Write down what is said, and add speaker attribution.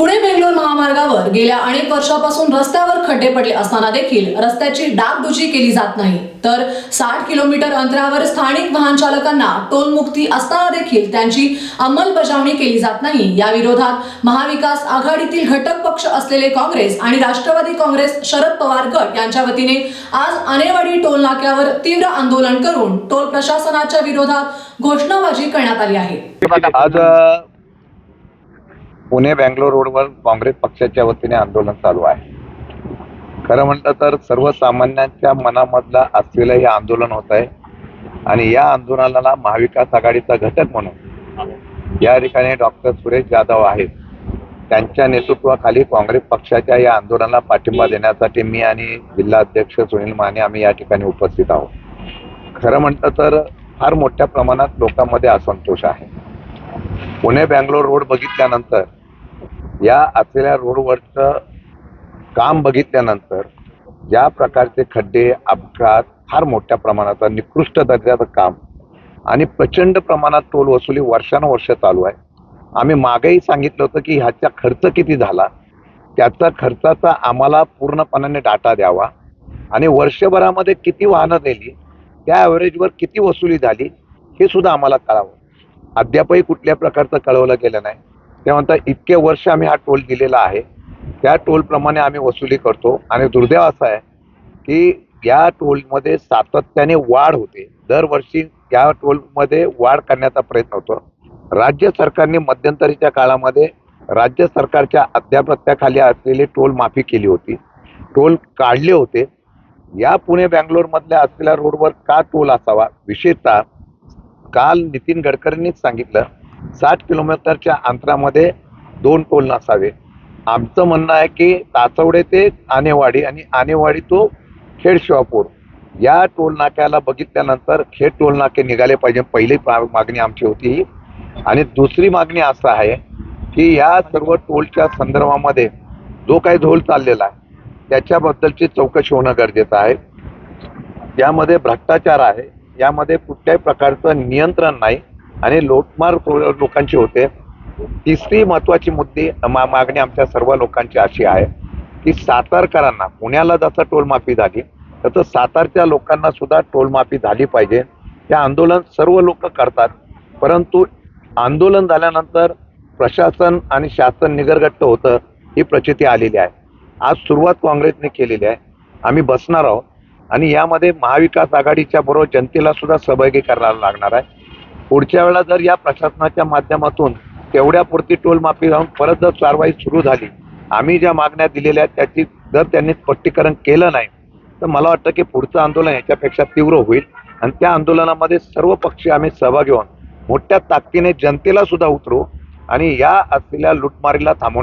Speaker 1: पुणे बेंगलोर महामार्गावर गेल्या अनेक वर्षापासून रस्त्यावर खड्डे पडले असताना देखील रस्त्याची डागडुजी केली जात नाही. तर साठ किलोमीटर अंतरावर स्थानिक वाहन चालकांना टोलमुक्ती असताना देखील त्यांची अंमलबजावणी केली जात नाही. या विरोधात महाविकास आघाडीतील घटक पक्ष असलेले काँग्रेस आणि राष्ट्रवादी काँग्रेस शरद पवार गट यांच्या वतीने आज आनेवाडी टोल नाक्यावर तीव्र आंदोलन करून टोल प्रशासनाच्या विरोधात घोषणाबाजी करण्यात आली आहे.
Speaker 2: आज पुणे बँगलोर रोडवर काँग्रेस पक्षाच्या वतीने आंदोलन चालू आहे. खरं म्हटलं तर सर्वसामान्यांच्या मनामधला असलेलं हे आंदोलन होत आहे. आणि या आंदोलनाला महाविकास आघाडीचा घटक म्हणून या ठिकाणी डॉक्टर सुरेश जाधव आहेत. त्यांच्या नेतृत्वाखाली काँग्रेस पक्षाच्या या आंदोलनाला पाठिंबा देण्यासाठी मी आणि जिल्हा अध्यक्ष सुनील माने आम्ही या ठिकाणी उपस्थित आहोत. खरं म्हटलं तर फार मोठ्या प्रमाणात लोकांमध्ये असंतोष आहे. पुणे बँगलोर रोड बघितल्यानंतर या असलेल्या रोडवरचं काम बघितल्यानंतर ज्या प्रकारचे खड्डे अपघात फार मोठ्या प्रमाणात निकृष्ट दर्जाचं काम आणि प्रचंड प्रमाणात टोल वसुली वर्षानुवर्ष चालू आहे. आम्ही मागेही सांगितलं होतं की ह्याचा खर्च किती झाला? त्याचा खर्चाचा आम्हाला पूर्णपणाने डाटा द्यावा आणि वर्षभरामध्ये किती वाहनं नेली त्या ॲव्हरेजवर किती वसुली झाली हे सुद्धा आम्हाला कळावं. अद्यापही कुठल्या प्रकारचं कळवलं गेलं नाही. ते म्हणतात इतके वर्ष आम्ही हा टोल दिलेला आहे. त्या टोलप्रमाणे आम्ही वसुली करतो. आणि दुर्दैव असं आहे की या टोलमध्ये सातत्याने वाढ होते. दरवर्षी या टोलमध्ये वाढ करण्याचा प्रयत्न होतो. राज्य सरकारने मध्यंतरीच्या काळामध्ये राज्य सरकारच्या अध्यापत्याखाली असलेली टोल माफी केली होती. टोल काढले होते. या पुणे बँगलोरमधल्या असलेल्या रोडवर का टोल असावा? विशेषतः काल नितीन गडकरींनीच सांगितलं साठ किलोमीटरच्या अंतरामध्ये दोन टोल नसावे. आमचं म्हणणं आहे की ताचवडे ते आनेवाडी आणि आनेवाडी तो खेड शिवापूर या टोल नाक्याला बघितल्यानंतर खेड टोल नाके निघाले पाहिजे. पहिली मागणी आमची होती ही. आणि दुसरी मागणी असं आहे की या सर्व टोलच्या संदर्भामध्ये जो काही झोल चाललेला आहे त्याच्याबद्दलची चौकशी होणं गरजेचं आहे. यामध्ये भ्रष्टाचार आहे. यामध्ये कुठल्याही प्रकारचं नियंत्रण नाही. आणि लोटमार तो- लोकांची होते. तिसरी महत्वाची मुद्दे मा- मागणी आमच्या सर्व लोकांची अशी आहे की सातारकरांना पुण्याला जसं टोलमाफी झाली तसं सातारच्या लोकांना सुद्धा टोलमाफी झाली पाहिजे. हे आंदोलन सर्व लोक करतात परंतु आंदोलन झाल्यानंतर प्रशासन आणि शासन निगरगट्ट होतं ही प्रचिती आलेली आहे. आज सुरुवात काँग्रेसने केलेली आहे. आम्ही बसणार आहोत आणि यामध्ये महाविकास आघाडीच्या बरोबर जनतेला सुद्धा सहभागी करायला लागणार आहे. पुढच्या वेळा जर या प्रशासनाच्या माध्यमातून तेवढ्यापुरती टोलमाफी जाऊन परत जर कारवाई सुरू झाली आम्ही ज्या मागण्या दिलेल्या आहेत त्याची जर त्यांनी स्पष्टीकरण केलं नाही तर मला वाटतं की पुढचं आंदोलन याच्यापेक्षा तीव्र होईल. आणि त्या आंदोलनामध्ये सर्व पक्षी आम्ही सहभागी होऊन मोठ्या ताकदीने जनतेला सुद्धा उतरू आणि या असलेल्या लुटमारीला थांबवू